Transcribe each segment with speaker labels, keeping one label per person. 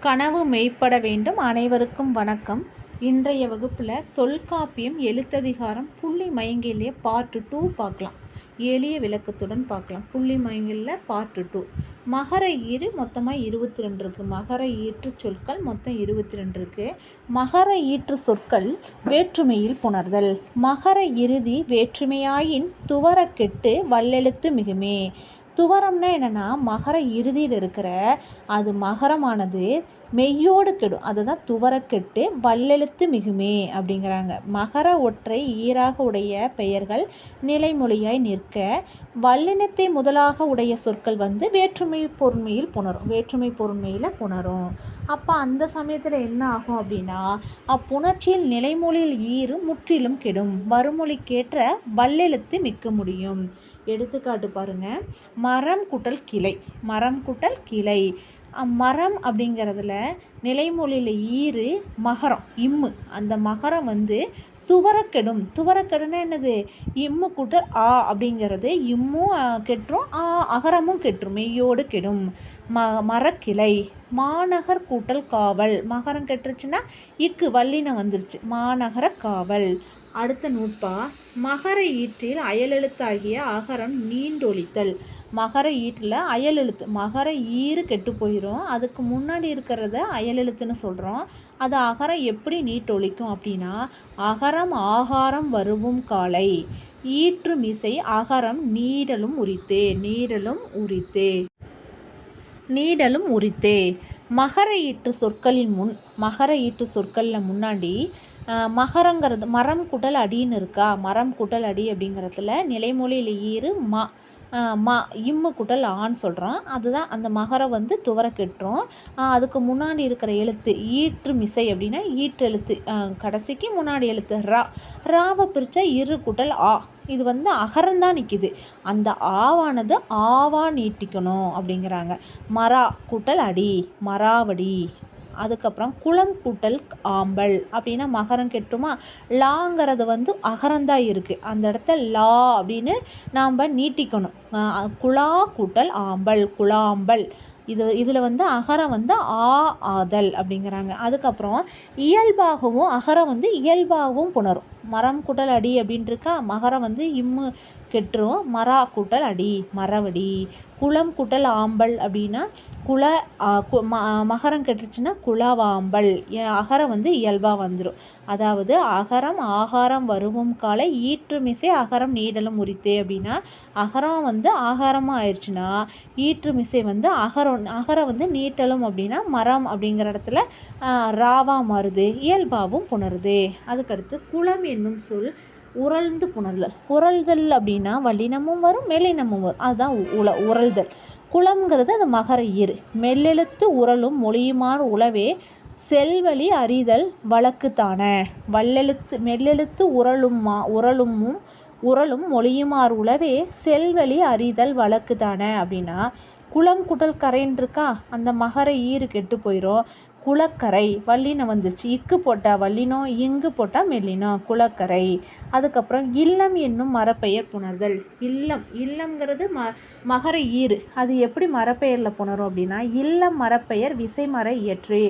Speaker 1: கனவு மெய்ப்பட வேண்டும். அனைவருக்கும் வணக்கம். இன்றைய வகுப்பில் தொல்காப்பியம் எழுத்ததிகாரம் புள்ளி மயங்கிலே பார்ட் டூ பார்க்கலாம். எளிய விளக்கத்துடன் பார்க்கலாம். புள்ளி மயங்களில் பார்ட் டூ மகர ஈறு மொத்தமாக இருபத்தி ரெண்டு இருக்குது மகர ஈற்று சொற்கள் மொத்தம் இருபத்தி ரெண்டு இருக்குது மகர ஈற்று சொற்கள் வேற்றுமையில் புணர்தல். மகர இறுதி வேற்றுமையாயின் துவரக்கெட்டு வல்லெழுத்து மிகுமே. துவரம்னா என்னென்னா மகர இறுதியில் இருக்கிற அது மகரமானது மெய்யோடு கெடும். அதுதான் துவரக்கெட்டு வல்லெழுத்து மிகுமே அப்படிங்கிறாங்க. மகர ஒற்றை ஈராக உடைய பெயர்கள் நிலைமொழியாய் நிற்க வல்லினத்தை முதலாக உடைய சொற்கள் வந்து வேற்றுமை பொருண்மையில் புணரும். வேற்றுமை பொருண்மையில் புணரும். அப்போ அந்த சமயத்தில் என்ன ஆகும் அப்படின்னா அப்புணர்ச்சியில் நிலைமொழியில் ஈறு முற்றிலும் கெடும். வறுமொழிக்கேற்ற வல்லெழுத்து மிக்க முடியும். எடுத்துக்காட்டு பாருங்கள் மரம் குட்டல் கிளை. மரம் குட்டல் கிளை. மரம் அப்படிங்கிறதுல நிலைமொழியில் ஈறு மகரம் இம்மு. அந்த மகரம் வந்து துவரக்கெடும். துவரக்கெடுனா என்னது? இம்மு கூட்டல் ஆ அப்படிங்கிறது இம்மும் கெட்டுரும் ஆ அகரமும் கெட்டுரும் மெய்யோடு கெடும். ம மரக்கிளை. மாநகர் கூட்டல் காவல். மகரம் கெட்டுருச்சுன்னா இக்கு வல்லினம் வந்துருச்சு. மாநகர காவல். அடுத்த நூற்பா. மகர ஈற்றில் அயலெழுத்தாகிய அகரம் நீண்டொழித்தல். மகர ஈட்டில் அயலெழுத்து மகர ஈறு கெட்டு போயிடும் அதுக்கு முன்னாடி இருக்கிறத அயலெழுத்துன்னு சொல்கிறோம் அது அகரம் எப்படி நீட்டொழிக்கும் அப்படின்னா அகரம் ஆகாரம் வருவும் காலை ஈற்று மிசை அகரம் நீடலும் உரித்தே நீடலும் உரித்தே. நீடலும் உரித்தே. மகர ஈட்டு சொற்களின் முன் மகர ஈட்டு சொற்களில் முன்னாடி மகரங்கிறது மரம் குடல் அடின்னு இருக்கா? மரம் குடல் அடி அப்படிங்கிறதுல நிலைமொழியில் ஈறு ம மா இம்மு குட்டல் ஆன்னு சொல்கிறோம் அதுதான் அந்த மகரம் வந்து துவர கெட்டுரும். அதுக்கு முன்னாடி இருக்கிற எழுத்து ஈற்று மிசை அப்படின்னா ஈற்று எழுத்து. கடைசிக்கு முன்னாடி எழுத்து ரா. ராவை பிரித்தா இரு குட்டல் ஆ. இது வந்து அகரந்தான் நிற்கிது அந்த ஆவானது ஆவா நீட்டிக்கணும் அப்படிங்கிறாங்க. மரா குட்டல் அடி. மராவடி. அதுக்கப்புறம் குளம் கூட்டல் ஆம்பல் அப்படின்னா மகரம் கெட்டுமா? லாங்கிறது வந்து அகரந்தான் இருக்குது அந்த இடத்த லா அப்படின்னு நாம் நீட்டிக்கணும். குழா கூட்டல் ஆம்பல் குழாம்பல் இது இதில் வந்து அகரம் வந்து ஆ ஆதல் அப்படிங்கிறாங்க. அதுக்கப்புறம் இயல்பாகவும் அகரம் வந்து இயல்பாகவும் புணரும். மரம் குட்டல் அடி அப்படின்ட்டுருக்கா மகரம் வந்து இம்மு கெட்டுரும். மரா கூட்டல் அடி மரவடி. குளம் குட்டல் ஆம்பல் அப்படின்னா குல மகரம் கெட்டுருச்சுன்னா குலவாம்பல் அகரம் வந்து இயல்பாக வந்துடும் அதாவது அகரம் ஆகாரம் வருவும் காலை ஈற்றுமிசை அகரம் நீடலும் உரித்தே அப்படின்னா அகரம் வந்து ஆகாரமாக ஆயிடுச்சுன்னா ஈற்றுமிசை வந்து அகரம் அகரம் வந்து நீட்டலும் அப்படின்னா மரம் அப்படிங்கிற இடத்துல ராவா மாறுது இயல்பாகவும் புணருது. அதுக்கடுத்து குளம் என்னும் சொல் உரழ்ந்து புணர்தல். உரழ்தல் அப்படின்னா வல்லினமும் வரும் மெல்லினமும் வரும். அதுதான் உல உரழ்தல் குளம்ங்கிறது அது மகர ஈர் மெல்லெழுத்து உரலும் மொழியுமாறு உளவே செல்வழி அறிதல் வழக்குத்தான. வல்லெழுத்து மெல்லெழுத்து உரலும்மா உரலுமும் உரலும் மொழியுமாறு உளவே செல்வழி அறிதல் வழக்கு தானே அப்படின்னா குளம் குடல் கரைன்னு இருக்கா? அந்த மகரை ஈறு கெட்டு போயிடும் குளக்கரை வல்லினம் வந்துருச்சு. இக்கு போட்டால் வல்லினம் இங்கு போட்டால் மெல்லினம் குளக்கரை. அதுக்கப்புறம் இல்லம் என்னும் மரப்பெயர் புணர்தல். இல்லம் இல்லம்ங்கிறது ம மகர ஈறு. அது எப்படி மரப்பெயரில் புணரும் அப்படின்னா இல்லம் மரப்பெயர் விசை மர இயற்று.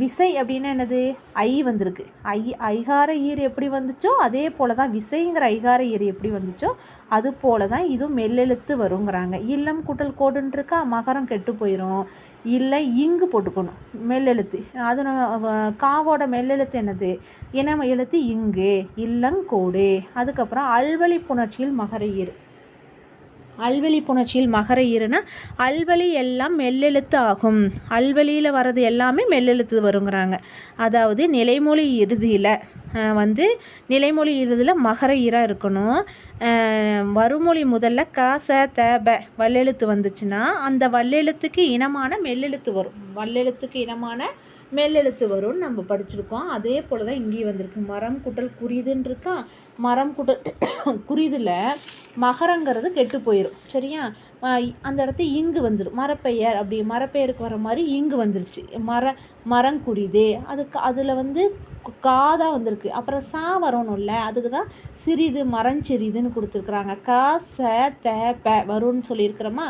Speaker 1: விசை அப்படின்னா என்னது? ஐ வந்திருக்கு. ஐ ஐகார ஈர் எப்படி வந்துச்சோ அதே போல் தான் விசைங்கிற ஐகார ஈர் எப்படி வந்துச்சோ அது போல தான் இதுவும் மெல்லெழுத்து வருங்கிறாங்க. இல்லம் கூட்டல் கோடுன்றிருக்கா மகரம் கெட்டு போயிடும் இல்லை இங்கு போட்டுக்கணும் மெல்லெழுத்து. அது காவோட மெல்லெழுத்து என்னது? இன எழுத்து இங்கு இல்லங்கோடு அதுக்கப்புறம் அல்வழி புணர்ச்சியில் மகர ஈர் அல்வெளி புணர்ச்சியில் மகர ஈறுனா அல்வெளி எல்லாம் மெல்லெழுத்து ஆகும். அல்வழியில் வர்றது எல்லாமே மெல்லெழுத்து வருங்கிறாங்க. அதாவது நிலைமொழி இறுதியில் வந்து நிலைமொழி இறுதியில் மகர ஈராக இருக்கணும். வருமொழி முதல்ல க ச த ப வல்லெழுத்து வந்துச்சுன்னா அந்த வல்லெழுத்துக்கு இனமான மெல்லெழுத்து வரும். வல்லெழுத்துக்கு இனமான மேலெழுத்து வரும்னு நம்ம படிச்சிருக்கோம். அதே போல் தான் இங்கேயும் வந்திருக்கு. மரம் குட்டல் குறியுதுன்னு இருக்கா மரம் குட்டல் குறிதில் மகரங்கிறது கெட்டு போயிடும் சரியா? அந்த இடத்து இங்கு வந்துடும் மரப்பெயர் அப்படி மரப்பெயருக்கு வர மாதிரி இங்கு வந்துருச்சு. மர மரம் குறியுது அதுக்கு அதில் வந்து காதாக வந்திருக்கு. அப்புறம் சா வரணும்ல அதுக்கு தான் சிறிது மரஞ்சிறிதுன்னு கொடுத்துருக்குறாங்க. கா ச த ப வரும்னு சொல்லியிருக்கிறோமா?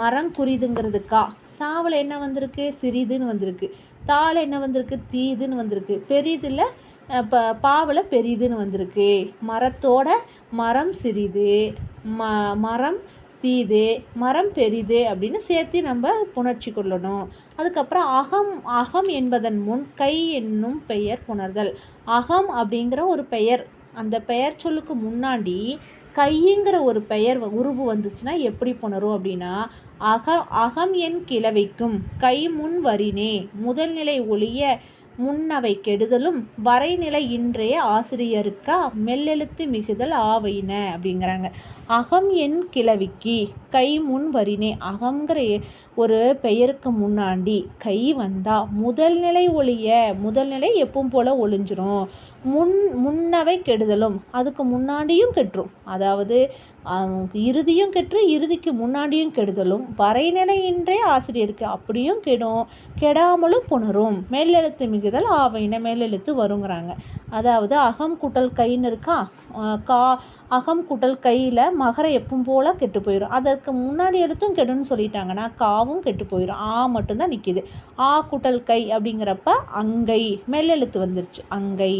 Speaker 1: மரங்குறிதுங்கிறது கா. சாவில் என்ன வந்திருக்கு? சிறிதுன்னு வந்திருக்கு. தாழ என்ன வந்திருக்கு? தீதுன்னு வந்திருக்கு. பெரிதில் இப்போ பாவில் பெரிதுன்னு வந்திருக்கு. மரத்தோட மரம் சிறிது. ம மரம் தீது மரம் பெரிது அப்படின்னு சேர்த்து நம்ம புணர்ச்சி கொள்ளணும். அதுக்கப்புறம் அகம் அகம் என்பதன் முன் கை என்னும் பெயர் புணர்தல். அகம் அப்படிங்கிற ஒரு பெயர். அந்த பெயர் சொல்லுக்கு முன்னாடி கைங்கிற ஒரு பெயர் உருவு வந்துச்சுன்னா எப்படி புணரும் அப்படின்னா அக அகம் என் கிளவைக்கும் கை முன் வரினே முதல்நிலை ஒளிய முன்னவை கெடுதலும் வரைநிலை இன்றைய ஆசிரியருக்கா மெல்லெழுத்து மிகுதல் ஆவையின அப்படிங்கிறாங்க. அகம் என் கிளவிக்கு கை முன் வரினே அகங்கிற ஒரு பெயருக்கு முன்னாடி கை வந்தால் முதல்நிலை ஒளிய முதல்நிலை எப்பவும் போல் ஒளிஞ்சிரும். முன் முன்னவை கெடுதலும். அதுக்கு முன்னாடியும் கெட்டுரும் அதாவது இறுதியும் கெட்டு இறுதிக்கு முன்னாடியும் கெடுதலும். வரைநிலையின்றே ஆசிரியருக்கு அப்படியும் கெடும். கெடாமலும் புணரும். மேலெழுத்து மிகுதல் ஆவைன மேலெழுத்து வருங்கிறாங்க. அதாவது அகம் குட்டல் கைன்னு இருக்கா கா அகம் குட்டல் கையில் மகரம் எப்பவும் போல் கெட்டு போயிடும் அதற்கு முன்னாடி எழுத்தும் கெடுன்னு சொல்லிட்டாங்கன்னா காவும் கெட்டு போயிடும் ஆ மட்டும்தான் நிற்கிது ஆ குட்டல் கை அப்படிங்கிறப்ப அங்கை மெல்லெழுத்து வந்துருச்சு. அங்கை.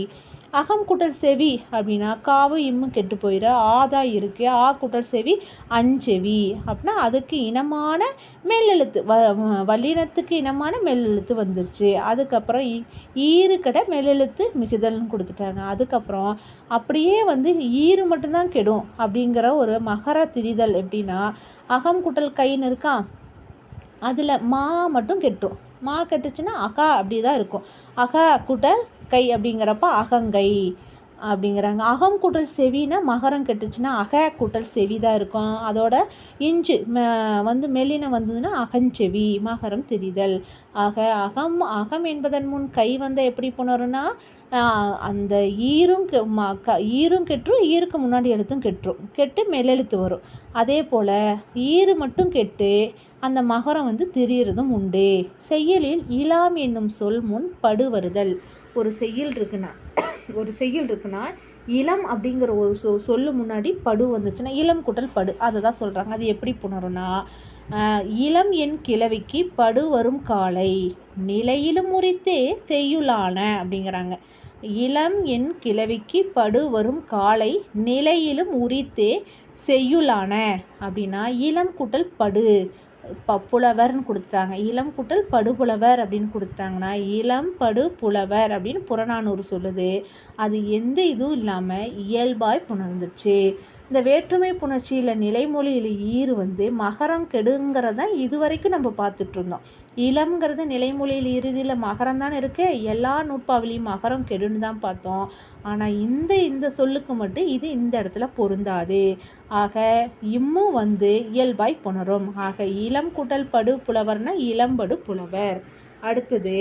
Speaker 1: அகம் குட்டல் செவி அப்படின்னா காவும் இம்மும் கெட்டு போயிட ஆதா இருக்குது ஆ குட்டல் செவி அஞ்செவி. அப்படின்னா அதுக்கு இனமான மெல்லெழுத்து வ வல்லினத்துக்கு இனமான மெல்லெழுத்து வந்துருச்சு. அதுக்கப்புறம் ஈறு கடை மெல்லெழுத்து மிகுதல்னு கொடுத்துட்டாங்க. அதுக்கப்புறம் அப்படியே வந்து ஈறு மட்டும்தான் கெடும் அப்படிங்கிற ஒரு மகர திரிதல் எப்படின்னா அகம் குட்டல் கைன்னு இருக்கா? அதில் மா மட்டும் கெட்டும். மா கெட்டுச்சுன்னா அகா அப்படி தான் இருக்கும். அகா குட்டல் கை அப்படிங்கிறப்ப அகங்கை அப்படிங்கிறாங்க. அகம் கூட்டல் செவின்னா மகரம் கெட்டுச்சுன்னா அக கூட்டல் செவி தான் இருக்கும். அதோட இஞ்சு வந்து மெல்லின வந்ததுன்னா அகஞ்செவி மகரம் தெரிதல். ஆக அகம் அகம் என்பதன் முன் கை வந்தால் எப்படி புணரும்னா அந்த ஈரும் க ஈரும் கெட்டுரும் ஈருக்கு முன்னாடி எழுத்தும் கெட்டுரும் கெட்டு மெல்லெழுத்து வரும். அதே போல் ஈறு மட்டும் கெட்டு அந்த மகரம் வந்து திரியிறதும் உண்டு. செய்யலில் இலாம் என்னும் சொல் முன் படு வருதல் ஒரு செய்யுள் இருக்குன்னா ஒரு செய்யுள் இருக்குன்னா இளம் அப்படிங்கிற ஒரு சொ சொல்லு முன்னாடி படு வந்துச்சுன்னா இளம் குட்டல் படு. அதை தான் சொல்கிறாங்க அது எப்படி புணரும்னா இளம் என் கிழவிக்கு படு வரும் காலை நிலையிலும் முறித்தே செய்யுளான அப்படிங்கிறாங்க. இளம் என் கிழவிக்கு படு வரும் காலை நிலையிலும் உரித்தே செய்யுளான அப்படின்னா இளம் குட்டல் படு. ப புலவர்னு கொடுத்துட்டாங்க. இளம் குட்டல் படுபுலவர் அப்படின்னு கொடுத்துட்டாங்கன்னா இளம் படு புலவர் அப்படின்னு புறநானூறு சொல்லுது. அது எந்த இதுவும் இல்லாமல் இயல்பாய் புணர்ந்துச்சு இந்த வேற்றுமை புணர்ச்சியில் நிலைமொழியில் ஈறு வந்து மகரம் கெடுங்கிறதான் இது வரைக்கும் நம்ம பார்த்துட்ருந்தோம் இளம்ங்கிறது நிலைமொழியில் இறுதியில் மகரம் தானே இருக்குது எல்லா நூற்பாவிலையும் மகரம் கெடுன்னு தான் பார்த்தோம். ஆனால் இந்த இந்த சொல்லுக்கு மட்டும் இது இந்த இடத்துல பொருந்தாது. ஆக இம்மும் வந்து இயல்பாய் புணரும். ஆக இளம் கூட்டல் படு புலவர்னா இளம்படு புலவர். அடுத்தது.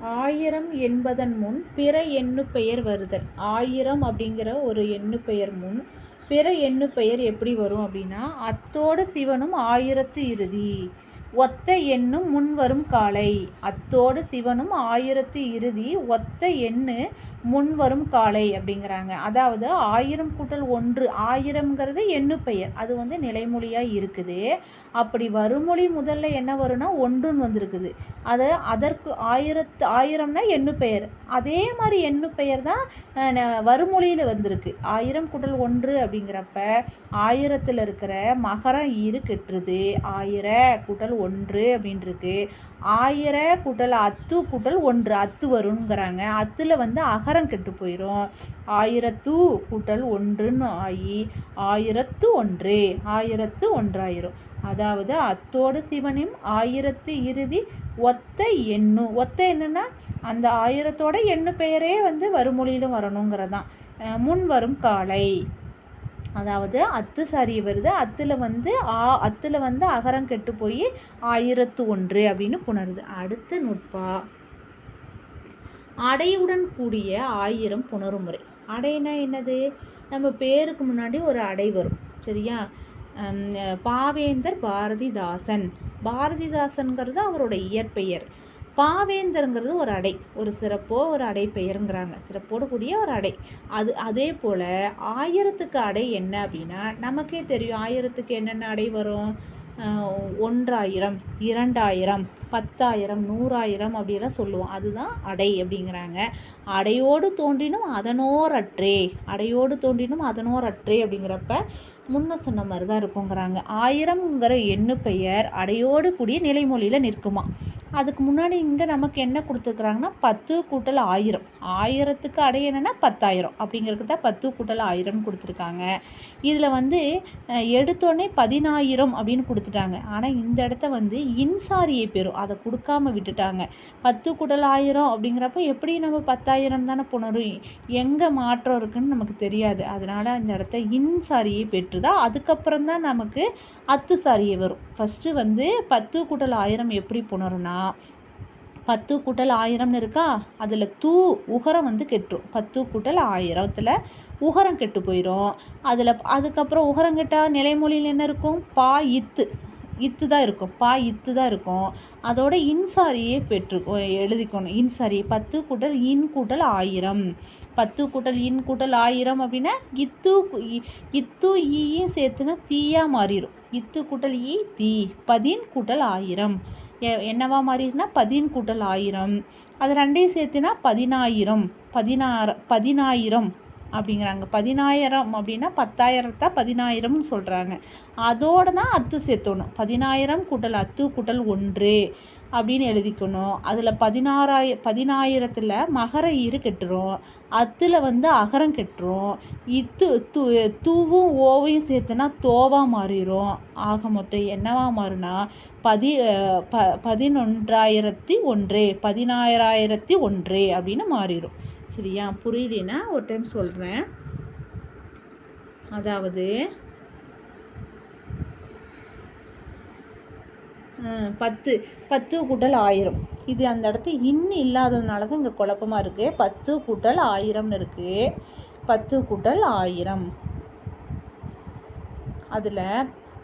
Speaker 1: ஆயிரம் என்பதன் முன் பிற எண்ணு பெயர் வருதல். ஆயிரம் அப்படிங்கிற ஒரு எண்ணு பெயர் முன் பிற எண்ணு பெயர் எப்படி வரும் அப்படின்னா அத்தோடு சிவனும் ஆயிரத்து இறுதி. ஒத்த எண்ணும் முன்வரும் காலை. அத்தோடு சிவனும் ஆயிரத்து இறுதி ஒத்த எண்ணு முன்வரும் காலை அப்படிங்கிறாங்க. அதாவது ஆயிரம் கூட்டல் ஒன்று ஆயிரம்ங்கிறது எண்ணு பெயர். அது வந்து நிலைமொழியாக இருக்குது. அப்படி வருமொழி முதல்ல என்ன வரும்னா ஒன்றுன்னு வந்திருக்குது. அதை அதற்கு ஆயிரத்து ஆயிரம்னா எண்ணு பெயர். அதே மாதிரி எண்ணு பெயர் தான் வருமொழியில் வந்திருக்கு. ஆயிரம் குடல் ஒன்று அப்படிங்கிறப்ப ஆயிரத்தில் இருக்கிற மகரம் ஈறு கெட்டுருது. ஆயிர கூட்டல் ஒன்று அப்படின்ட்டுருக்கு ஆயிர கூட்டல் அத்து கூட்டல் ஒன்று அத்து வருங்கிறாங்க அத்தில் வந்து அகரம் கெட்டு போயிடும் ஆயிரத்து கூட்டல் ஒன்றுன்னு ஆகி ஆயிரத்து ஒன்று ஆயிரத்து ஒன்றாயிரும். அதாவது அத்தோடு சிவனும் ஆயிரத்து இறுதி ஒத்த எண்ணு. ஒத்த என்னன்னா அந்த ஆயிரத்தோட எண்ணு பெயரே வந்து வருமொழியிலும் வரணுங்கிறதான். முன் வரும் காலை. அதாவது அத்து சாரி வருது. அத்தில் வந்து ஆ அத்தில் வந்து அகரம் கெட்டு போய் ஆயிரத்து ஒன்று அப்படின்னு புணருது. அடுத்த நுட்பா. அடையுடன் கூடிய ஆயிரம் புணருமுறை அடைனா என்னது? நம்ம பேருக்கு முன்னாடி ஒரு அடை வரும். சரியா? பாவேந்தர் பாரதிதாசன். பாரதிதாசன்கிறது அவரோட இயற்பெயர். பாவேந்தருங்கிறது ஒரு அடை ஒரு சிறப்போ ஒரு அடை பெயருங்கிறாங்க சிறப்போடு கூடிய ஒரு அடை. அது அதே போல் ஆயிரத்துக்கு அடை என்ன அப்படின்னா நமக்கே தெரியும் ஆயிரத்துக்கு என்னென்ன அடை வரும்? ஒன்றாயிரம் இரண்டாயிரம் பத்தாயிரம் நூறாயிரம் அப்படிலாம் சொல்லுவோம். அதுதான் அடை அப்படிங்கிறாங்க. அடையோடு தோன்றினும் அதனோரற்றே அடையோடு தோன்றினும் அதனோரற்றே அப்படிங்கிறப்ப முன்ன சொன்ன மாதிரி தான் இருக்குங்கிறாங்க. ஆயிரம்ங்கிற எண்ணு பெயர் அடையோடு கூடிய நிலைமொழியில் நிற்குமா? அதுக்கு முன்னாடி இங்கே நமக்கு என்ன கொடுத்துருக்குறாங்கன்னா பத்து கூட்டல் ஆயிரம். ஆயிரத்துக்கு அடைய என்னன்னா பத்தாயிரம். அப்படிங்கிறதுக்கு தான் பத்து கூட்டல் ஆயிரம்னு கொடுத்துருக்காங்க. இதில் வந்து எடுத்தோடனே பதினாயிரம் அப்படின்னு கொடுத்துட்டாங்க. ஆனால் இந்த இடத்த வந்து இன்சாரியை பெறும். அதை கொடுக்காம விட்டுட்டாங்க. பத்து கூட்டல் ஆயிரம் அப்படிங்கிறப்ப எப்படி நம்ம பத்தாயிரம் தானே புணரும். எங்கே மாற்றம் இருக்குன்னு நமக்கு தெரியாது. அதனால் அந்த இடத்த இன்சாரியை பெற்று பெற்றுதா அதுக்கப்புறம் தான் நமக்கு அத்து சாரியை வரும். ஃபஸ்ட்டு வந்து பத்து கூட்டல் ஆயிரம் எப்படி புணரும்னா பத்து கூட்டல் ஆயிரம்னு இருக்கா? அதில் தூ உகரம் வந்து கெட்டுரும். பத்து கூட்டல் ஆயிரத்தில் உகரம் கெட்டு போயிடும் அதில் அதுக்கப்புறம் உகரம் கெட்டால் நிலைமொழியில் என்ன இருக்கும்? பா இத்து. இத்து தான் இருக்கும். பா இத்து தான் இருக்கும். அதோட இன்சாரியே பெற்று எழுதிக்கணும். இன்சாரி பத்து கூட்டல் இன் கூட்டல் ஆயிரம். பத்து கூட்டல் இன் கூட்டல் ஆயிரம் அப்படின்னா இத்து இ- இத்து ஈயும் சேர்த்துனா தீயாக மாறிடும் இத்து கூட்டல் ஈ தீ. பதின் கூட்டல் ஆயிரம். எ- என்னவா மாறிடுனா பதின் கூட்டல் ஆயிரம். அது ரெண்டையும் சேர்த்துனா பதினாயிரம். பதினாறு பதினாயிரம். அப்படிங்கிறாங்க. பதினாயிரம் அப்படின்னா பத்தாயிரத்தா பதினாயிரம்னு சொல்கிறாங்க அதோடு தான் அத்து சேர்த்தணும். பதினாயிரம் கூட்டல் அத்து கூட்டல் ஒன்று அப்படின்னு எழுதிக்கணும். அதில் பதினாறாய பதினாயிரத்தில் மகர ஈறு கெட்டுரும். அத்தில் வந்து அகரம் கெட்டுரும். இத்து து தூவும் ஓவையும் சேர்த்துனா தோவா மாறிடும் ஆக மொத்தம் என்னவா மாறுனா? பதி ப பதினொன்றாயிரத்தி ஒன்று பதினாயிராயிரத்தி ஒன்று அப்படின்னு மாறிடும் சரியா? புரியலனா ஒரு டைம் சொல்கிறேன் அதாவது பத்து. பத்து கூட்டல் ஆயிரம். இது அந்த இடத்து இன்னும் இல்லாததுனால தான் இங்கே குழப்பமாக இருக்குது பத்து கூட்டல் ஆயிரம்னு இருக்குது பத்து கூட்டல் ஆயிரம். அதில்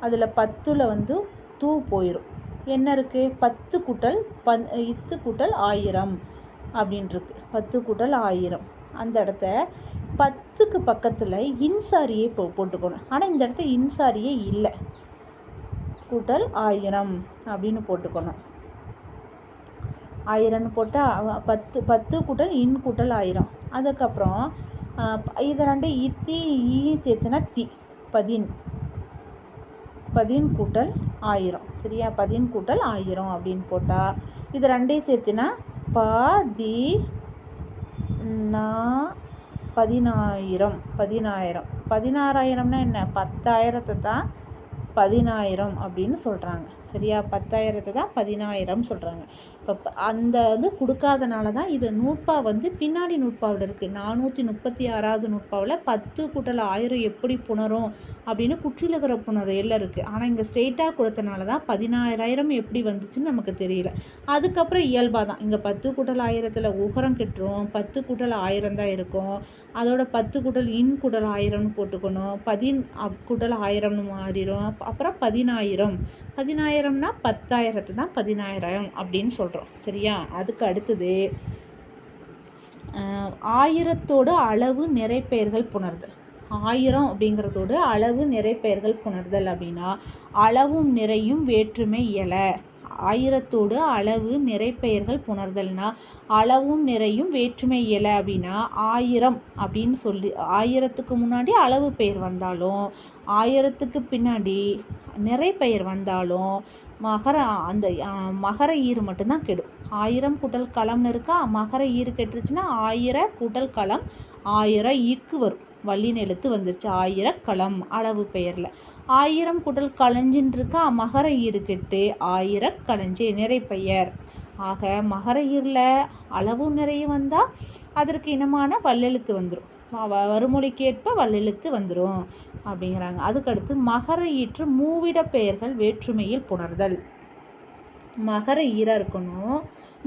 Speaker 1: அதில் பத்தில் வந்து தூ போயிடும் என்ன இருக்குது பத்து கூட்டல் பன் இத்து கூட்டல் ஆயிரம். அப்படின்ட்டுருக்கு பத்து கூட்டல் ஆயிரம். அந்த இடத்த பத்துக்கு பக்கத்தில் இன்சாரியே போ போட்டுக்கணும். ஆனால் இந்த இடத்த இன்சாரியே இல்லை. கூட்டல் ஆயிரம் அப்படின்னு போட்டுக்கணும். ஆயிரம்னு போட்டால் பத்து பத்து கூட்டல் இன் கூட்டல் ஆயிரம். அதுக்கப்புறம் இது ரெண்டு இத்தி ஈ சேர்த்துனா தி. பதின். பதின் கூட்டல் ஆயிரம். சரியா? பதின் கூட்டல் ஆயிரம் அப்படின்னு போட்டால் இது ரெண்டையும் சேர்த்துனா ப தி நா பதினாயிரம். பதினாயிரம். பதினாறாயிரம்னா என்ன? பத்தாயிரத்தை தான் பதினாயிரம் அப்படின்னு சொல்கிறாங்க சரியா? பத்தாயிரத்தை தான் பதினாயிரம் சொல்கிறாங்க இப்போ அந்த இது கொடுக்காதனால தான் இது நூற்பா வந்து பின்னாடி நூற்பாவில் இருக்குது நானூற்றி முப்பத்தி ஆறாவது நூற்பாவில் பத்து கூட்டல் ஆயிரம் எப்படி புணரும் அப்படின்னு குற்றிலகர புணர் எல்லாம் இருக்குது ஆனால் இங்கே ஸ்ட்ரெயிட்டாக கொடுத்தனால தான் பதினாயிரம் எப்படி வந்துச்சுன்னு நமக்கு தெரியல. அதுக்கப்புறம் இயல்பாக தான். இங்கே பத்து கூட்டல் ஆயிரத்தில் உகரம் கிட்டுரும். பத்து கூட்டல் ஆயிரம் தான் இருக்கும். அதோட பத்து கூட்டல் இன் கூட்டல் ஆயிரம்னு போட்டுக்கணும். பதின் அப் கூட்டல் ஆயிரம்னு மாறிடும் அப்புறம் பதினாயிரம். பதினாயிரம்னா பத்தாயிரத்து தான் பதினாயிரம் அப்படின்னு சொல்கிறோம் சரியா? அதுக்கு அடுத்தது ஆயிரத்தோடு அளவு நிறைப்பெயர்கள் புணர்தல். ஆயிரம் அப்படிங்கிறதோடு அளவு நிறைப்பெயர்கள் புணர்தல் அப்படின்னா அளவும் நிறையும் வேற்றுமை இயல. ஆயிரத்தோடு அளவு நிறைப்பெயர்கள் புணர்தல்னா அளவும் நிறையும் வேற்றுமை இயலை அப்படின்னா ஆயிரம் அப்படின்னு சொல்லி ஆயிரத்துக்கு முன்னாடி அளவு பெயர் வந்தாலும் ஆயிரத்துக்கு பின்னாடி நிறைப்பெயர் வந்தாலும் மகர அந்த மகர ஈறு மட்டும்தான் கெடும். ஆயிரம் கூட்டல் களம்னு இருக்கா மகர ஈறு கெட்டுருச்சுன்னா ஆயிர கூட்டல் களம் ஆயிரம் ஈக்கு வரும். வள்ளின் எழுத்து வந்துருச்சு ஆயிர களம் அளவு பெயரில். ஆயிரம் கூட்டல் களஞ்சின்னு இருக்கா மகர ஈறு கெட்டு ஆயிர களஞ்சி நிறைப்பெயர் ஆக மகர ஈரில் அளவு நிறைய வந்தால் அதற்கு இனமான வல்லெழுத்து வந்துடும் வ- வருமொழிக்கு ஏற்ப வல்லெழுத்து வந்துடும் அப்படிங்கிறாங்க. அதுக்கடுத்து மகர ஈற்று மூவிட பெயர்கள் வேற்றுமையில் புணர்தல். மகர ஈரா இருக்கணும்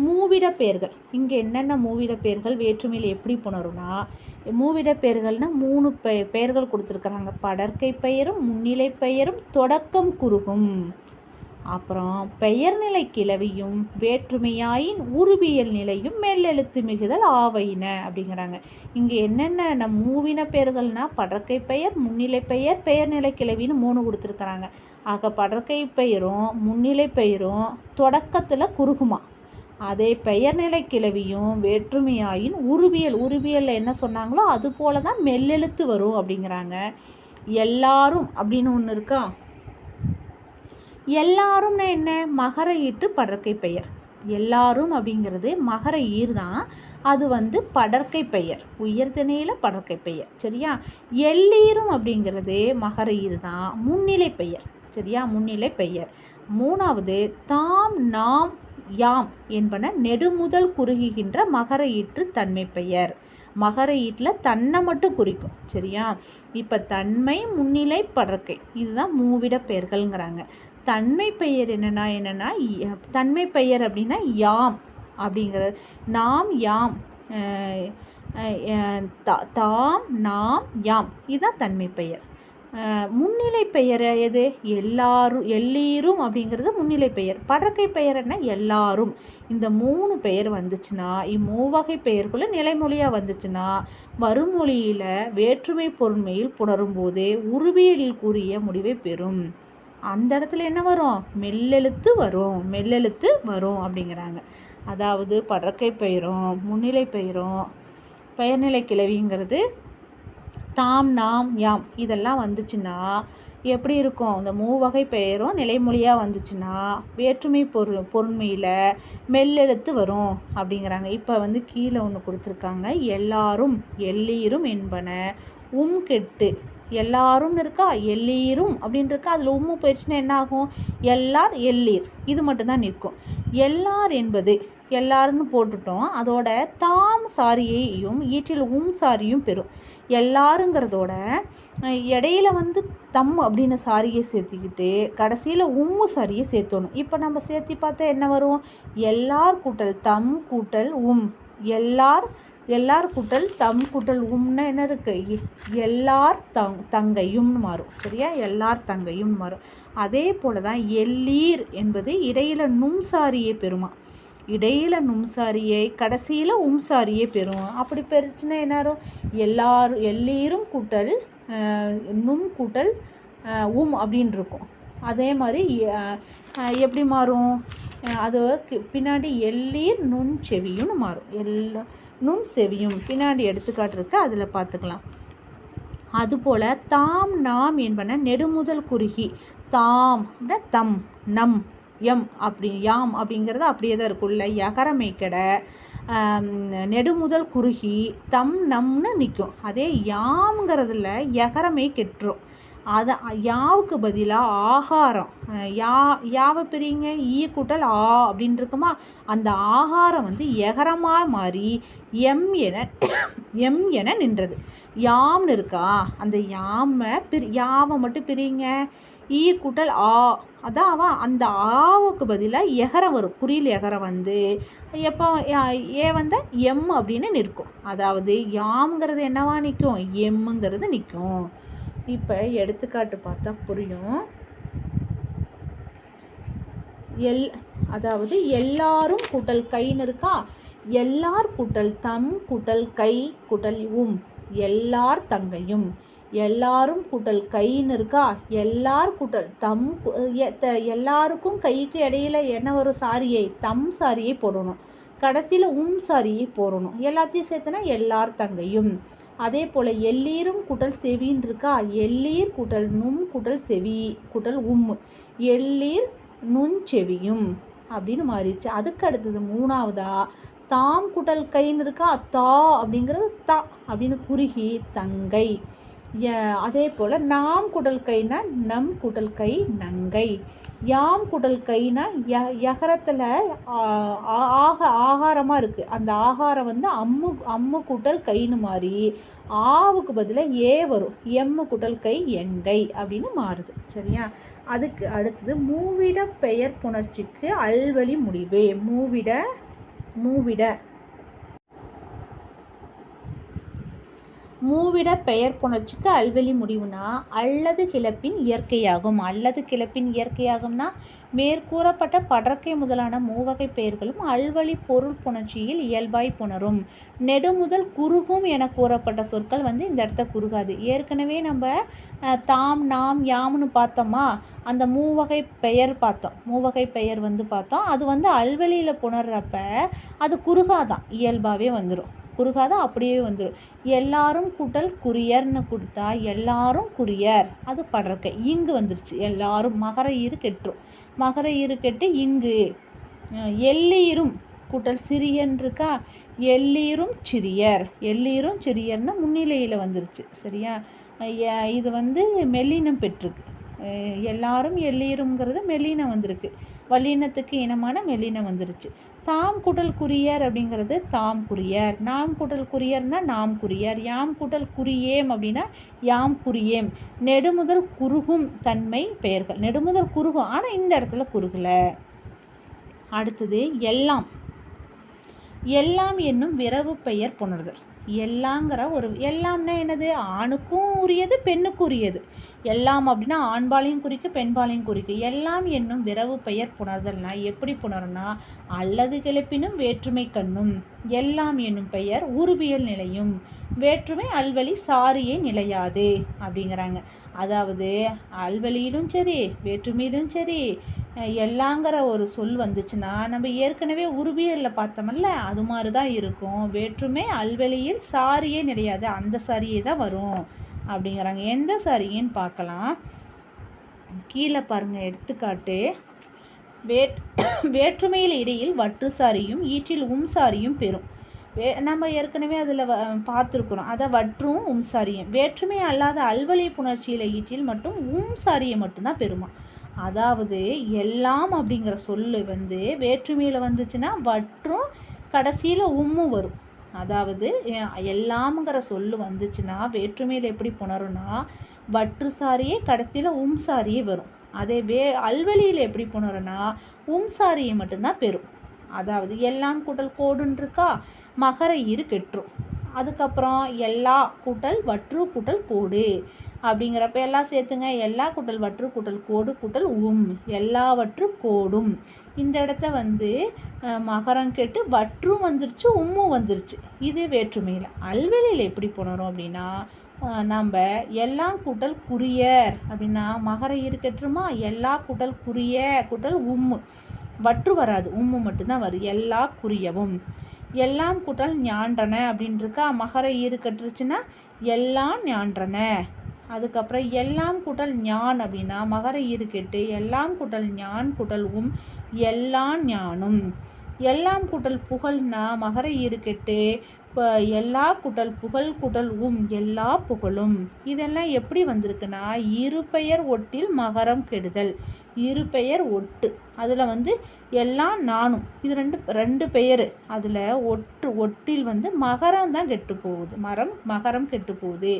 Speaker 1: மூவிட பெயர்கள். இங்கே என்னென்ன மூவிட பெயர்கள் வேற்றுமையில் எப்படி புணரும்னா மூவிட பெயர்கள்னால் மூணு பெ பெயர்கள் கொடுத்துருக்குறாங்க. படற்கை பெயரும் முன்னிலை பெயரும் தொடக்கம் குறுகும். அப்புறம் பெயர்நிலை கிளவியும் வேற்றுமையாயின் உருபியல் நிலையும் மெல்லெழுத்து மிகுதல் ஆவையின அப்படிங்கிறாங்க. இங்கே என்னென்ன நம் மூவின பெயர்கள்னால் படற்கை பெயர் முன்னிலை பெயர் பெயர்நிலை கிளவின்னு மூணு கொடுத்துருக்குறாங்க. ஆக படற்கை பெயரும் முன்னிலை பெயரும் தொடக்கத்தில் குறுகுமா. அதே பெயர்நிலை கிளவியும் வேற்றுமையாயின் உருவியல் உருவியலில் என்ன சொன்னாங்களோ அது போல தான் மெல்லெழுத்து வரும் அப்படிங்கிறாங்க. எல்லாரும் அப்படின்னு ஒன்று இருக்கா? எல்லாரும்னா என்ன? மகர ஈட்டு படற்கை பெயர். எல்லாரும் அப்படிங்கிறது மகர ஈர் தான். அது வந்து படற்கை பெயர். உயர்திணையில் படற்கை பெயர். சரியா? எல்லீரும் அப்படிங்கிறது மகர ஈர் தான். முன்னிலை பெயர். சரியா? முன்னிலை பெயர். மூணாவது தாம் நாம் யாம் என்பன நெடுமுதல் குறுகுகின்ற மகர ஈற்று தன்மை பெயர். மகர ஈட்டில் தன்னை மட்டும் குறிக்கும். சரியா? இப்போ தன்மை முன்னிலை படற்கை. இதுதான் மூவிட பெயர்கள்ங்கிறாங்க. தன்மை பெயர் என்னென்னா என்னென்னா தன்மை பெயர் அப்படின்னா யாம் அப்படிங்கிறது. நாம் யாம் தாம் நாம் யாம். இதுதான் தன்மை பெயர். முன்னிலை பெயர் எது? எல்லாரும் எல்லீரும் அப்படிங்கிறது முன்னிலை பெயர். படற்கை பெயர் என்ன? எல்லாரும். இந்த மூணு பெயர் வந்துச்சுன்னா இம்மூவகை பெயருக்குள்ள நிலைமொழியாக வந்துச்சுன்னா மறுமொழியில் வேற்றுமை பொருண்மையில் புணரும்போது உருவியலில் கூறிய முடிவை பெறும். அந்த இடத்துல என்ன வரும்? மெல்லெழுத்து வரும். மெல்லெழுத்து வரும் அப்படிங்கிறாங்க. அதாவது படற்கை பெயரும் முன்னிலை பெயரும் பெயர்நிலை கிளவிங்கிறது தாம் நாம் யாம் இதெல்லாம் வந்துச்சுன்னா எப்படி இருக்கும்? இந்த மூவகை பெயரும் நிலைமொழியாக வந்துச்சுன்னா வேற்றுமை பொரு பொருண்மையில் மெல்லெழுத்து வரும் அப்படிங்கிறாங்க. இப்போ வந்து கீழே ஒன்று கொடுத்துருக்காங்க. எல்லாரும் எல்லீரும் என்பன உம் கெட்டு எல்லாரும் இருக்கா? எல்லீரும் அப்படின்னு இருக்கா அதில் உம்மு போயிடுச்சுன்னா என்ன ஆகும் எல்லார் எல்லீர். இது மட்டும்தான் நிற்கும். எல்லார் என்பது எல்லாருன்னு போட்டுட்டோம். அதோட தாம் சாரியையும் ஈற்றில் உம் சாரியும் பெறும். எல்லாருங்கிறதோட இடையில வந்து தம் அப்படின்னு சாரியை சேர்த்திக்கிட்டு கடைசியில் உம்மு சாரியை சேர்த்தணும். இப்போ நம்ம சேர்த்து பார்த்தா என்ன வரும்? எல்லார் கூட்டல் தம் கூட்டல் உம். எல்லார் எல்லார் கூட்டல் தம் கூட்டல் உம்னு என்ன இருக்குது எ- எல்லார் தங் தங்கையும்னு மாறும். சரியா? எல்லார் தங்கையும் மாறும். அதே போல தான் எல்லீர் என்பது இடையில நும்சாரியே பெறுமா. இடையில நும்சாரியை கடைசியில் உம்சாரியே பெறும். அப்படி பெருச்சுன்னா என்ன வரும் எல்லாரும் எல்லீரும் கூட்டல் நும் கூட்டல் உம் அப்படின்னு இருக்கும். அதே மாதிரி எப்படி மாறும்? அது பின்னாடி எல்லீர் நுண் செவியும்னு மாறும். எல்லாம் நுண் செவியும். பின்னாடி எடுத்துக்காட்டு இருக்கு அதில் பார்த்துக்கலாம் அதுபோல தாம் நாம் என்பன நெடுமுதல் குறுகி. தாம் அப்படின்னா தம் நம் எம் அப்படி யாம் அப்படிங்கிறது அப்படியே தான் இருக்கும்ல யகரமைக்கட நெடுமுதல் குறுகி தம் நம்னு நிற்கும் அதே யாம்ங்கிறதுல யகரமை கெட்டுரும். அதை யாவுக்கு பதிலாக ஆகாரம். யா யாவை பிரிங்க ஈ கூட்டல் ஆ அப்படின்னு இருக்குமா அந்த ஆகாரம் வந்து எகரமாக மாறி எம் என எம் என நின்றது. யாம்னு இருக்கா? அந்த யாமை பிரி யாவை மட்டும் பிரிங்க ஈ கூட்டல் ஆ. அதான் அவன் அந்த ஆவுக்கு பதிலாக எகரம் வரும். குறியில் எகரம் வந்து எப்போ யா- ஏ வந்த எம் அப்படின்னு நிற்கும். அதாவது யாம்ங்கிறது என்னவா நிற்கும்? எம்முங்கிறது நிற்கும். இப்போ எடுத்துக்காட்டு பார்த்தா புரியும். எல் அதாவது எல்லாரும் கூட்டல் கைன்னு இருக்கா? எல்லார் கூட்டல் தம் கூட்டல் கை கூட்டல் உம். எல்லார் தங்கையும். எல்லாரும் கூட்டல் கைன்னு இருக்கா? எல்லார் கூட்டல் தம் எ- த- எல்லாருக்கும் கைக்கு இடையில என்ன வரும்? சாரியை தம் சாரியை போடணும். கடைசியில் உம் சாரியை போடணும். எல்லாத்தையும் சேர்த்துனா எல்லார் தங்கையும். அதே போல் எல்லீரும் குட்டல் செவின்னு இருக்கா? எல்லீர் குட்டல் நும் குடல் செவி குட்டல் உம். எல்லீர் நுஞ்செவியும் அப்படின்னு மாறிடுச்சு. அதுக்கு அடுத்தது மூணாவதா? தாம் குட்டல் கைன்னு இருக்கா? தா அப்படிங்கிறது தா அப்படின்னு குறுகி தங்கை. அதே போல் நாம் குடல் கைனா நம் குடல் கை நங்கை. யாம் குடல் கைனா ய யகரத்தில் ஆக ஆகாரமாக இருக்குது அந்த ஆகாரம் வந்து அம்மு அம்மு குடல் கைன்னு மாறி ஆவுக்கு பதிலாக ஏ வரும். எம்மு குடல் கை எங்கை அப்படின்னு மாறுது. சரியா? அதுக்கு அடுத்தது மூவிட பெயர் புணர்ச்சிக்கு அல்வழி முடிவு. மூவிட மூவிட மூவிட பெயர் புணர்ச்சிக்கு அல்வெளி முடிவுனா அல்லது கிளப்பின் இயற்கையாகும். அல்லது கிளப்பின் இயற்கையாகும்னா மேற்கூறப்பட்ட படற்கை முதலான மூவகை பெயர்களும் அல்வழி பொருள் புணர்ச்சியில் இயல்பாய் புணரும். நெடுமுதல் குறுகும் என கூறப்பட்ட சொற்கள் வந்து இந்த இடத்த குறுகாது. ஏற்கனவே நம்ம தாம் நாம் யாம்னு பார்த்தோமா? அந்த மூவகை பெயர் பார்த்தோம். மூவகை பெயர் வந்து பார்த்தோம். அது வந்து அல்வெளியில் புணர்றப்ப அது குறுகாதான். இயல்பாகவே வந்துடும் குறுகாத அப்படியே வந்துடும் எல்லாரும் கூட்டல் குறியர்னு கொடுத்தா எல்லாரும் குறியர் அது படர்க்க இங்கு வந்துருச்சு. எல்லாரும் மகர ஈறு கெட்டுரும். மகர ஈறு கெட்டு இங்கு. எல்லீரும் கூட்டல் சிறியன் இருக்கா எல்லீரும் சிறியர். எல்லீரும் சிறியர்னா முன்னிலையில் வந்துருச்சு. சரியா? இது வந்து மெல்லினம் பெற்றிருக்கு. எல்லாரும் எல்லீருங்கிறது மெல்லினம் வந்திருக்கு. வல்லினத்துக்கு இனமான மெல்லினம் வந்துருச்சு. தாம் குடல் குறியர் அப்படிங்கிறது தாம் குறியர். நாம் குடல் குறியர்னா நாம் குறியர். யாம் குடல் குறியேம் அப்படின்னா யாம் குறியேம். நெடுமுதல் குறுகும் தன்மை பெயர்கள். நெடுமுதல் குறுகும். ஆனால் இந்த இடத்துல குறுகலை. அடுத்தது எல்லாம். எல்லாம் என்னும் விரவு பெயர் புணர்தல். எல்லாங்கிற ஒரு எல்லாம்னா என்னது? ஆணுக்கும் உரியது பெண்ணுக்கும் உரியது. எல்லாம் அப்படின்னா ஆண்பாலையும் குறிக்கு பெண்பாலையும் குறிக்கு. எல்லாம் என்னும் விரவு பெயர் புணர்தல்னா எப்படி புணரும்னா அல்லது கிளப்பினும் வேற்றுமை கண்ணும். எல்லாம் என்னும் பெயர் உருவியல் நிலையும். வேற்றுமை அல்வழி சாரியே நிலையாது அப்படிங்கிறாங்க. அதாவது அல்வழியிலும் சரி வேற்றுமையிலும் சரி எல்லாங்கிற ஒரு சொல் வந்துச்சுன்னா நம்ம ஏற்கனவே உருவியலில் பார்த்தோம்ல அது மாதிரி தான் இருக்கும். வேற்றுமை அல்வெளியில் சாரியே நிறையாது அந்த சாரியே தான் வரும். அப்படிங்கிறாங்க. எந்த சரின்னு பார்க்கலாம். கீழே பாருங்கள் எடுத்துக்காட்டு. வேற் வேற்றுமையில் இடையில் வட்டு சாரியும் ஈற்றில் உம் சாரியும் பெறும். வே நம்ம ஏற்கனவே அதில் வ பார்த்துருக்குறோம். அதை வற்றும் உம் சாரியும். வேற்றுமை அல்லாத அல்வழி புணர்ச்சியில் ஈற்றில் மட்டும் உம் சாரியை மட்டும்தான் பெறுமா? அதாவது எல்லாம் அப்படிங்கிற சொல்லு வந்து வேற்றுமையில் வந்துச்சுன்னா வற்றும் கடைசியில் உம்மும் வரும். அதாவது எல்லாம்ங்கிற சொல்லு வந்துச்சுன்னா வேற்றுமையில் எப்படி புணரும்னா வற்று சாரியே கடைசியில் உம் சாரியே வரும். அதே வே அல்வெளியில் எப்படி புணரும்னா உம் சாரியை மட்டும்தான் பெறும். அதாவது எல்லாம் கூட்டல் கோடுன்னு இருக்கா மகர இரு கெட்டுரும் அதுக்கப்புறம் எல்லா கூட்டல் வற்று கூட்டல் கோடு. அப்படிங்கிறப்ப எல்லாம் சேர்த்துங்க. எல்லா கூட்டல் வற்று கூட்டல் கோடு கூட்டல் உம் எல்லாவற்று கோடும். இந்த இடத்த வந்து மகரம் கேட்டு வற்றும் வந்துருச்சு உம்மும் வந்துருச்சு. இது வேற்றுமையில். அல்வெளியில் எப்படி போனோம் அப்படின்னா நம்ம எல்லா கூட்டல் குறியர் அப்படின்னா மகர இருக்கட்டுமா எல்லா கூட்டல் குறிய கூட்டல் உம்மு வற்று வராது. உம்மு மட்டும்தான் வரும் எல்லா குறியவும். எல்லாம் கூட்டல் ஞான்றன அப்படின்ட்டுருக்கா மகர ஈறு கட்டுருச்சுன்னா எல்லாம் ஞாண்டன அதுக்கப்புறம் எல்லாம் கூட்டல் ஞான் அப்படின்னா மகர இருக்கெட்டு கெட்டு எல்லாம் கூட்டல் ஞான் கூட்டல் உம் எல்லாம் ஞானும். எல்லாம் கூட்டல் புகழ்னா மகர இருக்கெட்டு இப்போ எல்லா கூட்டல் புகழ் குட்டல் உம் எல்லா புகழும். இதெல்லாம் எப்படி வந்திருக்குன்னா இரு பெயர் ஒட்டில் மகரம் கெடுதல். இரு பெயர் ஒட்டு. அதில் வந்து எல்லாம் நானும். இது ரெண்டு ரெண்டு பெயர். அதில் ஒட்டு ஒட்டில் வந்து மகரம் தான் கெட்டு போகுது. மரம் மகரம் கெட்டு போகுது.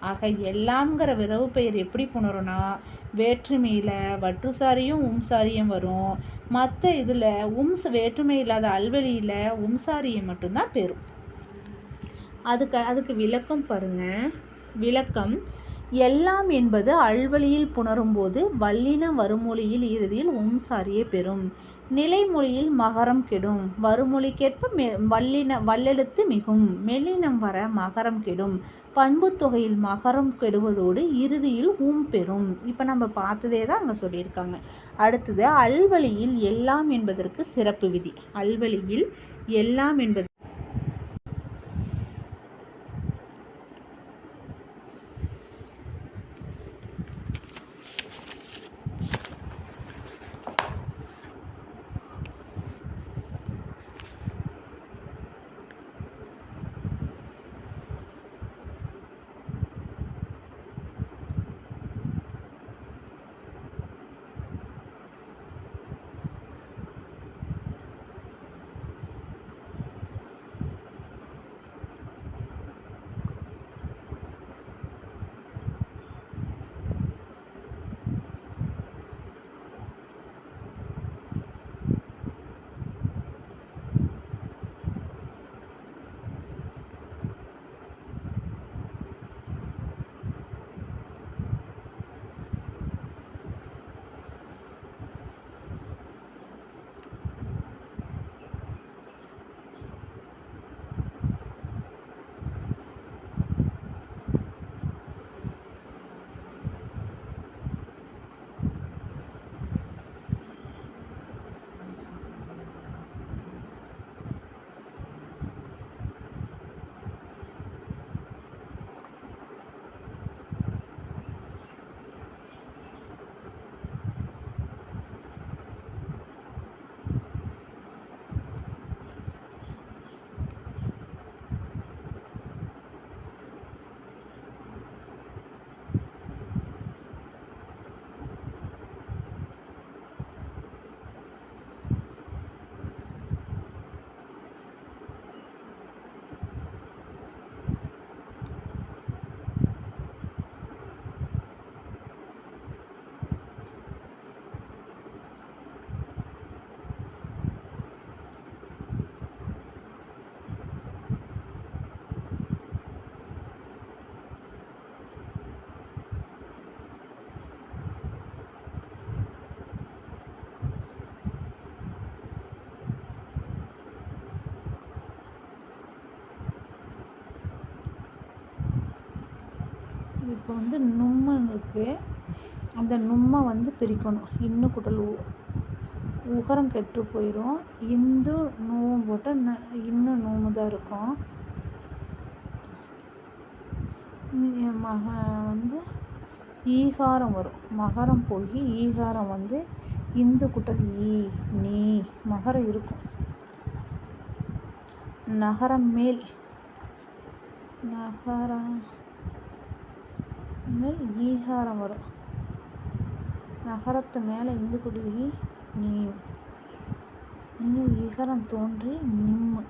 Speaker 1: ஆக எல்லாம்ங்கிற விரவு பெயர் எப்படி புணரும்னா வேற்றுமையில் வற்றுசாரியும் உம்சாரியும் வரும். மற்ற இதில் உம்ஸ் வேற்றுமை இல்லாத அல்வெளியில் உம்சாரியை மட்டும்தான் பெறும். அதுக்கு அதுக்கு விளக்கம் பாருங்க. விளக்கம் எல்லாம் என்பது அல்வழியில் புணரும்போது வல்லின வருமொழியில் இறுதியில் உம்சாரியே பெறும். நிலைமொழியில் மகரம் கெடும். வறுமொழிக்கேற்ப மெ வல்லின வல்லெழுத்து மிகும். மெல்லினம் வர மகரம் கெடும். பண்பு தொகையில் மகரம் கெடுவதோடு இறுதியில் ஊம் பெறும். இப்போ நம்ம பார்த்ததே தான் அங்கே சொல்லியிருக்காங்க. அடுத்தது அல்வழியில் எல்லாம் என்பதற்கு சிறப்பு விதி. அல்வழியில் எல்லாம் என்பது இப்போ வந்து நும்மன்னு இருக்குது அந்த நும்மை வந்து பிரிக்கணும். இன்னும் குடல் உ உகரம் கெட்டு போயிடும் இந்து நோவும் போட்டால் ந இன்னும் நோம்பு தான் இருக்கும். மக வந்து ஈகாரம் வரும். மகரம் போய் ஈகாரம் வந்து இந்து குட்டல் ஈ நீ மகரம் இருக்கும். நகரம் மேல். நகரம் மேல் ஈகாரம் வரும். நகரத்து மேலே இந்து குட்டல் ஈ நீ இன்னும் ஈகரம் தோன்றி நிம்மு.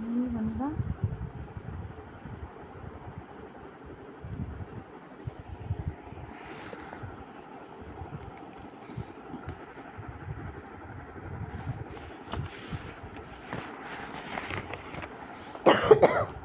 Speaker 1: நீ வந்தால் Yeah.